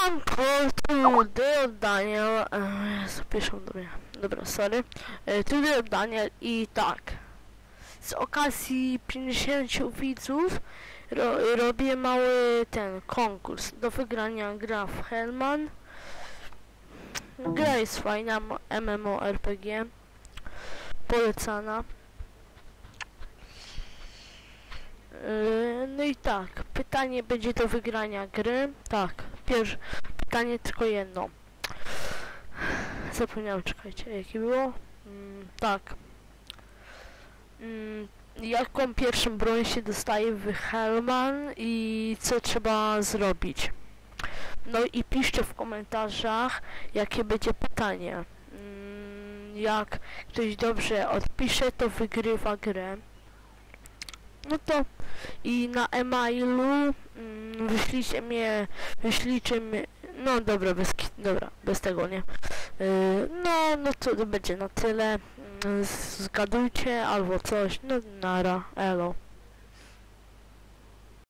Siemanko, tu Daniel, e, Jezu, piszą do mnie, dobra, sorry, e, tu Daniel i tak, z okazji 50 widzów ro, robię mały ten konkurs do wygrania gra w Hellman, gra jest fajna, MMORPG, polecana. Yy, No i tak, pytanie będzie do wygrania gry. Tak, pierwsze pytanie tylko jedno. Zapomniałem, czekajcie, jakie było? Mm, tak. Mm, jaką pierwszą broń się dostaje w Hellman i co trzeba zrobić? No i piszcie w komentarzach, jakie będzie pytanie. Mm, jak ktoś dobrze odpisze, to wygrywa grę. No to i na e-mailu mm, wyślijcie mnie, wyślijcie mnie, no dobra, bez, dobra, bez tego, nie? Yy, no, no to, to będzie na tyle. Mm, Zgadujcie albo coś, no nara, elo.